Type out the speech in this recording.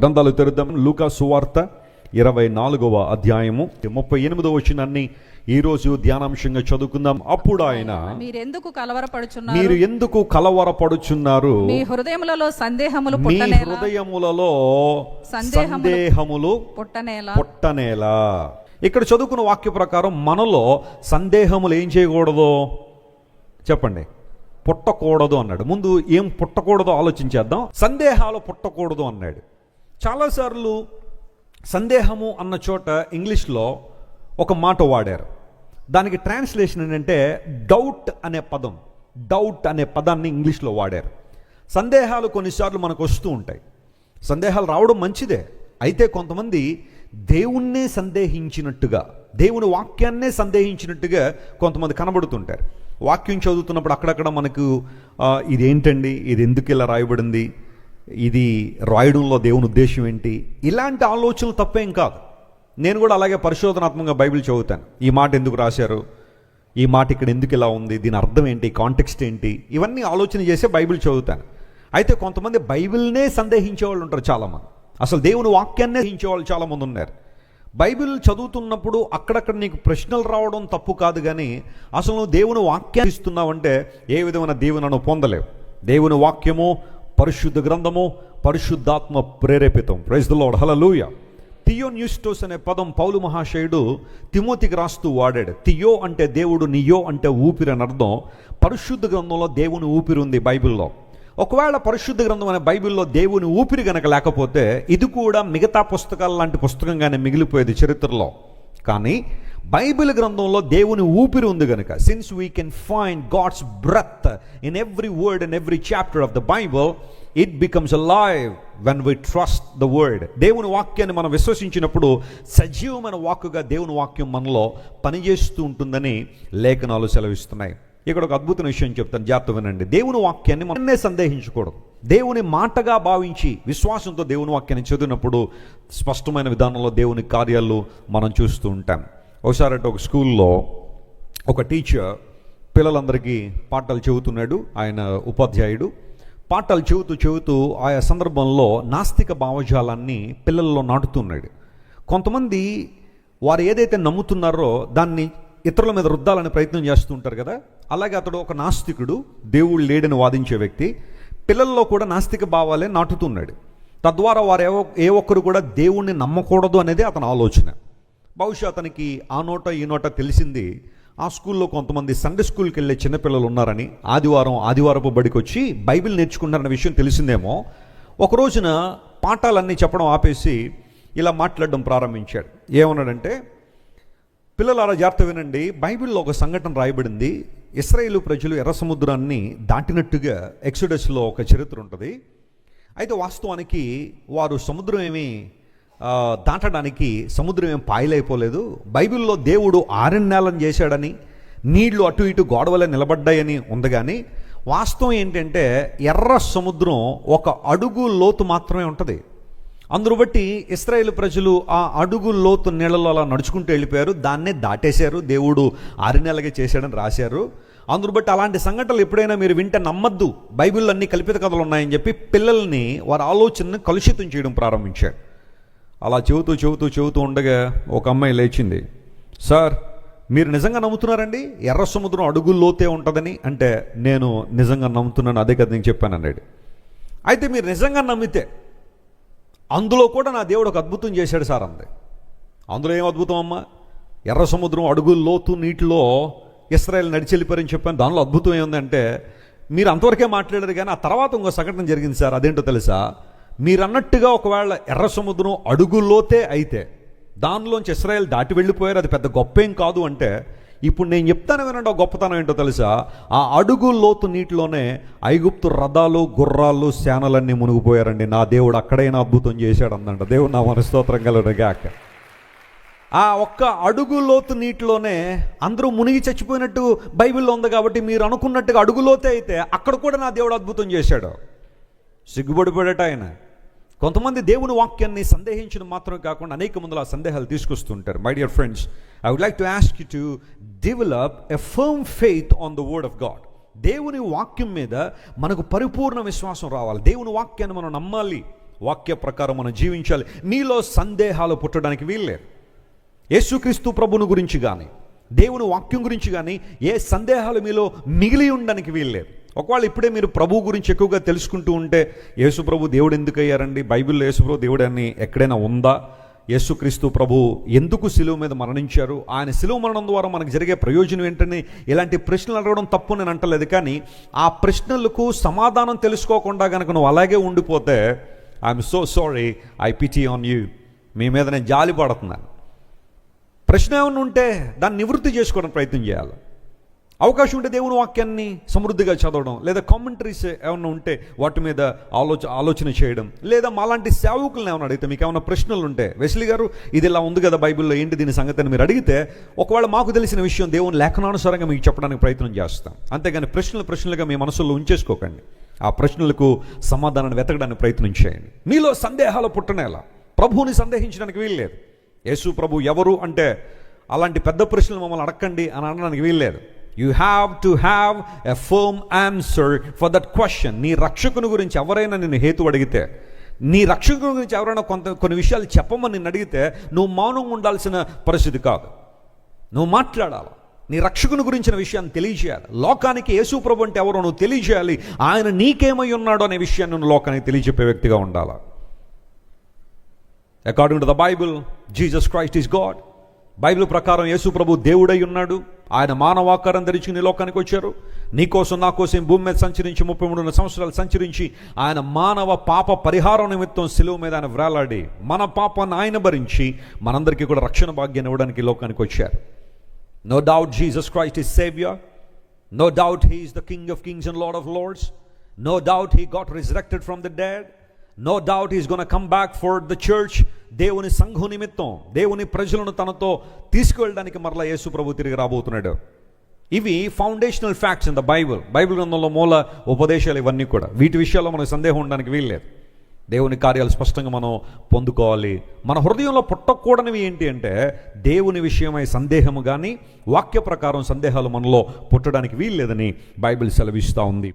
గ్రంథాలు తెరుద్దాం. లూకా సువార్త ఇరవై నాలుగవ అధ్యాయము. ముప్పై ఎనిమిదవ వచ్చినాన్ని ఈ రోజు ధ్యానాంశంగా చదువుకుందాం. అప్పుడు ఆయన మీరెందుకు కలవరపడుచున్నారు? మీరు ఎందుకు కలవరపడుచున్నారు? మీ హృదయములలో సందేహములు మీ హృదయములలో సందేహములు సందేహములు పుట్టనేలా? పుట్టనేలా? ఇక్కడ చదువుకున్న వాక్య ప్రకారం మనలో సందేహములు ఏం చేయకూడదు? చెప్పండి. పుట్టకూడదు అన్నాడు. ముందు ఏం పుట్టకూడదో ఆలోచించేద్దాం. సందేహాలు పుట్టకూడదు అన్నాడు. చాలాసార్లు సందేహము అన్న చోట ఇంగ్లీష్లో ఒక మాట వాడారు. దానికి ట్రాన్స్లేషన్ ఏంటంటే డౌట్ అనే పదం. డౌట్ అనే పదాన్ని ఇంగ్లీష్లో వాడారు. సందేహాలు కొన్నిసార్లు మనకు వస్తూ ఉంటాయి. సందేహాలు రావడం మంచిదే. అయితే కొంతమంది దేవుణ్ణే సందేహించినట్టుగా దేవుని వాక్యాన్నే సందేహించినట్టుగా కొంతమంది కనబడుతుంటారు. వాక్యం చదువుతున్నప్పుడు అక్కడక్కడ మనకు ఇదేంటండి? ఇది ఎందుకు ఇలా రాయబడింది? ఇది రాయడంలో దేవుని ఉద్దేశం ఏంటి? ఇలాంటి ఆలోచనలు తప్పేం కాదు. నేను కూడా అలాగే పరిశోధనాత్మకంగా బైబిల్ చదువుతాను. ఈ మాట ఎందుకు రాశారు? ఈ మాట ఇక్కడ ఎందుకు ఇలా ఉంది? దీని అర్థం ఏంటి? కాంటెక్స్ట్ ఏంటి? ఇవన్నీ ఆలోచన చేసే బైబిల్ చదువుతాను. అయితే కొంతమంది బైబిల్నే సందేహించే వాళ్ళు ఉంటారు చాలామంది. అసలు దేవుని వాక్యాన్నే సందేహించే వాళ్ళు చాలామంది ఉన్నారు. బైబిల్ చదువుతున్నప్పుడు అక్కడక్కడ నీకు ప్రశ్నలు రావడం తప్పు కాదు కానీ అసలు నువ్వు దేవుని వాక్యాన్ని ఇస్తున్నావంటే ఏ విధమైన దేవుని పొందలేవు. దేవుని వాక్యము పరిశుద్ధ గ్రంథము పరిశుద్ధాత్మ ప్రేరేపితం. ప్రైజ్ ద లార్డ్ హల్లెలూయ థియో న్యూస్టోస్ అనే పదం పౌలు మహాశయుడు తిమోతికి రాస్తూ వాడాడు. థియో అంటే దేవుడు నియో అంటే ఊపిరి అని అర్థం పరిశుద్ధ గ్రంథంలో దేవుని ఊపిరి ఉంది బైబిల్లో. ఒకవేళ పరిశుద్ధ గ్రంథం అనే బైబిల్లో దేవుని ఊపిరి గనక లేకపోతే ఇది కూడా మిగతా పుస్తకాల లాంటి పుస్తకంగానే మిగిలిపోయేది చరిత్రలో. కానీ బైబిల్ గ్రంథంలో దేవుని ఊపిరి ఉంది కనుక since we can find God's breath in every word in every chapter of the Bible it becomes a live when we trust the word దేవుని వాక్యాన్ని మనం విశ్వసించినప్పుడు సజీవమైన వాక్కుగా దేవుని వాక్యం మనలో పనిచేస్తూ ఉంటుందని లేఖనాలు సెలవిస్తున్నాయి. ఇక్కడ ఒక అద్భుతమైన విషయం చెప్తాను జాగ్రత్త వినండి. దేవుని వాక్యాన్ని మనమే సందేహించకూడదు. దేవుని మాటగా భావించి విశ్వాసంతో దేవుని వాక్యాన్ని చదివినప్పుడు స్పష్టమైన విధానంలో దేవుని కార్యాలు మనం చూస్తూ ఉంటాం. ఒకసారంటే ఒక స్కూల్లో ఒక టీచర్ పిల్లలందరికీ పాఠాలు చెబుతున్నాడు ఆయన ఉపాధ్యాయుడు. పాఠాలు చెబుతూ చెబుతూ ఆయా సందర్భంలో నాస్తిక భావజాలాన్ని పిల్లల్లో నాటుతున్నాడు. కొంతమంది వారు ఏదైతే నమ్ముతున్నారో దాన్ని ఇతరుల మీద రుద్దాలని ప్రయత్నం చేస్తుంటారు కదా? అలాగే అతడు ఒక నాస్తికుడు దేవుడు లేడని వాదించే వ్యక్తి. పిల్లల్లో కూడా నాస్తిక భావాలే నాటుతున్నాడు. తద్వారా వారు ఏ ఒక్కరు కూడా దేవుణ్ణి నమ్మకూడదు అనేది అతని ఆలోచన. బహుశా అతనికి ఆ నోట ఈ నోట తెలిసింది. ఆ స్కూల్లో కొంతమంది సండే స్కూల్కి వెళ్ళే చిన్నపిల్లలు ఉన్నారని ఆదివారం ఆదివారపు బడికి వచ్చి బైబిల్ నేర్చుకున్నారన్న విషయం తెలిసిందేమో. ఒక రోజున పాఠాలన్నీ చెప్పడం ఆపేసి ఇలా మాట్లాడడం ప్రారంభించాడు. ఏమన్నాడంటే పిల్లలారా జాగ్రత్త వినండి. బైబిల్లో ఒక సంఘటన రాయబడింది. ఇస్రాయేలు ప్రజలు ఎర్ర సముద్రాన్ని దాటినట్టుగా ఎక్సోడస్లో ఒక చరిత్ర ఉంటుంది. అయితే వాస్తవానికి వారు సముద్రం ఏమీ దాటడానికి సముద్రం ఏం పాయలైపోలేదు. బైబిల్లో దేవుడు ఆరణ్యాలను చేశాడని నీళ్ళు అటు ఇటు గోడవలే నిలబడ్డాయని ఉంది కానీ వాస్తవం ఏంటంటే ఎర్ర సముద్రం ఒక అడుగు లోతు మాత్రమే ఉంటుంది. అందును బట్టి ఇస్రాయేల్ ప్రజలు ఆ అడుగు లోతు నీళ్ళలో అలా నడుచుకుంటూ వెళ్ళిపోయారు. దాన్నే దాటేశారు. దేవుడు ఆరు చేశాడని రాశారు. అందును బట్టి అలాంటి సంఘటనలు ఎప్పుడైనా మీరు వింటే నమ్మద్దు. బైబిల్లో అన్ని కల్పిత కథలు ఉన్నాయని చెప్పి పిల్లల్ని వారి ఆలోచనను కలుషితం చేయడం ప్రారంభించాడు అలా చెబుతూ చెబుతూ చెబుతూ ఉండగా ఒక అమ్మాయి లేచింది. సార్ మీరు నిజంగా నమ్ముతున్నారండి? ఎర్ర సముద్రం అడుగుల్లోతే ఉంటుందని అంటే నేను నిజంగా నమ్ముతున్నాను అదే కదా నేను చెప్పాను అన్నాడు. అయితే మీరు నిజంగా నమ్మితే అందులో కూడా నా దేవుడు ఒక అద్భుతం చేశాడు సార్ అంది. అందులో ఏం అద్భుతం అమ్మా? ఎర్ర సముద్రం అడుగుల్లోతు నీటిలో ఇస్రాయల్ నడిచెళ్ళిపోయారని చెప్పాను. దానిలో అద్భుతం ఏముందంటే మీరు అంతవరకే మాట్లాడారు కానీ ఆ తర్వాత ఇంకో సంఘటన జరిగింది సార్. అదేంటో తెలుసా? మీరన్నట్టుగా ఒకవేళ ఎర్ర సముద్రం అడుగుల్లోతే అయితే దానిలోంచి ఇస్రాయల్ దాటి వెళ్ళిపోయారు అది పెద్ద గొప్ప ఏం కాదు అంటే ఇప్పుడు నేను చెప్తాను వినండి ఒక గొప్పతనం ఏంటో తెలుసా? ఆ అడుగు లోతు నీటిలోనే ఐగుప్తు రథాలు గుర్రాలు సేనలన్నీ మునిగిపోయారండి. నా దేవుడు అక్కడైనా అద్భుతం చేశాడు అందంట దేవుడు నా మనస్తోత్రం కలడగాక ఆ ఒక్క అడుగు లోతు నీటిలోనే అందరూ మునిగి చచ్చిపోయినట్టు బైబిల్లో ఉంది కాబట్టి మీరు అనుకున్నట్టుగా అడుగులోతే అయితే అక్కడ కూడా నా దేవుడు అద్భుతం చేశాడు. సిగ్గుపడిపోయాట ఆయన. కొంతమంది దేవుని వాక్యాన్ని సందేహించడం మాత్రమే కాకుండా అనేక మందులు ఆ సందేహాలు తీసుకొస్తుంటారు. My dear friends I would like to ask you to develop a firm faith on the word of God దేవుని వాక్యం మీద మనకు పరిపూర్ణ విశ్వాసం రావాలి. దేవుని వాక్యాన్ని మనం నమ్మాలి. వాక్య ప్రకారం మనం జీవించాలి. నీలో సందేహాలు పుట్టడానికి వీల్లేదు. యేసుక్రీస్తు ప్రభుని గురించి కానీ దేవుని వాక్యం గురించి కానీ ఏ సందేహాలు మీలో మిగిలి ఉండడానికి వీల్లేదు. ఒకవేళ ఇప్పుడే మీరు ప్రభు గురించి ఎక్కువగా తెలుసుకుంటూ ఉంటే యేసుప్రభు దేవుడు ఎందుకు అయ్యారండి బైబిల్లో యేసుప్రభు దేవుడు అని ఎక్కడైనా ఉందా? యేసుక్రీస్తు ప్రభు ఎందుకు సిలువ మీద మరణించారు? ఆయన సిలువ మరణం ద్వారా మనకు జరిగే ప్రయోజనం ఏంటని ఇలాంటి ప్రశ్నలు అడగడం తప్పు నేను అంటలేదు. కానీ ఆ ప్రశ్నలకు సమాధానం తెలుసుకోకుండా కనుక నువ్వు అలాగే ఉండిపోతే I'm so sorry I pity on you. మీ మీద నేను జాలి పడుతున్నాను. ప్రశ్న ఏమైనా ఉంటే దాన్ని నివృత్తి చేసుకోవడానికి ప్రయత్నం చేయాలి. అవకాశం ఉంటే దేవుని వాక్యాన్ని సమృద్ధిగా చదవడం లేదా కామెంటరీస్ ఏమైనా ఉంటే వాటి మీద ఆలోచ ఆలోచన చేయడం లేదా మాలాంటి సేవకులను ఏమైనా అడిగితే మీకు ఏమైనా ప్రశ్నలు ఉంటే వెస్లీ గారు ఇది ఇలా ఉంది కదా బైబిల్లో ఏంటి దీని సంగతి అని మీరు అడిగితే ఒకవేళ మాకు తెలిసిన విషయం దేవుని లేఖనానుసారంగా మీకు చెప్పడానికి ప్రయత్నం చేస్తాం. అంతేగాని ప్రశ్నలు ప్రశ్నలుగా మీ మనసులో ఉంచేసుకోకండి. ఆ ప్రశ్నలకు సమాధానాన్ని వెతకడానికి ప్రయత్నం చేయండి. మీలో సందేహాలు పుట్టనేలా? ప్రభువుని సందేహించడానికి వీల్లేదు. యేసు ప్రభు ఎవరు అంటే అలాంటి పెద్ద ప్రశ్నలు మమ్మల్ని అడగండి అని అనడానికి వీల్లేదు. You have to have a firm answer for that question నీ రక్షకుని గురించి ఎవరైనా నిన్ను హేతు అడిగితే నీ రక్షకుని గురించి ఎవరైనా కొంత కొన్ని విషయాలు చెప్పమని నేను అడిగితే నువ్వు మౌనంగా ఉండాల్సిన పరిస్థితి కాదు. నువ్వు మాట్లాడాలి. నీ రక్షకుని గురించిన విషయాన్ని తెలియజేయాలి. లోకానికి యేసు ప్రభు అంటే ఎవరో నువ్వు తెలియజేయాలి. ఆయన నీకేమై ఉన్నాడో అనే విషయాన్ని నువ్వు లోకానికి తెలియజెప్పే వ్యక్తిగా ఉండాలి. According to the Bible Jesus Christ is God Bible ప్రకారం యేసు ప్రభు దేవుడై ఉన్నాడు. ఆయన మానవాకారం ధరించి లోకానికి వచ్చారు. నీకోసం నా కోసం భూమి మీద సంచరించి ముప్పై మూడున్నర సంవత్సరాలు సంచరించి ఆయన మానవ పాప పరిహారం నిమిత్తం సిలువ మీద ఆయన వ్రేలాడి మన పాపాన్ని ఆయన భరించి మనందరికీ కూడా రక్షణ భాగ్యాన్ని ఇవ్వడానికి లోకానికి వచ్చారు. No doubt Jesus Christ is saviour no doubt he is the king of kings and lord of lords no doubt he got resurrected from the dead no doubt is gonna come back for the church దేవుని సంఘం నిమిత్తం దేవుని ప్రజలను తనతో తీసుకువెళ్ళడానికి మరలా యేసు ప్రభు తిరిగి రాబోతున్నాడు. ఇవి foundational facts in the Bible Bible గ్రంథంలో మూల ఉపదేశాలు ఇవన్నీ కూడా. వీటి విషయాల్లో మనకు సందేహం ఉండడానికి వీల్లేదు. దేవుని కార్యాలు స్పష్టంగా మనం పొందుకోవాలి. మన హృదయంలో పుట్టకూడనివి ఏంటి అంటే దేవుని విషయమై సందేహము కానీ వాక్య ప్రకారం సందేహాలు మనలో పుట్టడానికి వీల్లేదని బైబిల్ సెలవిస్తూ ఉంది.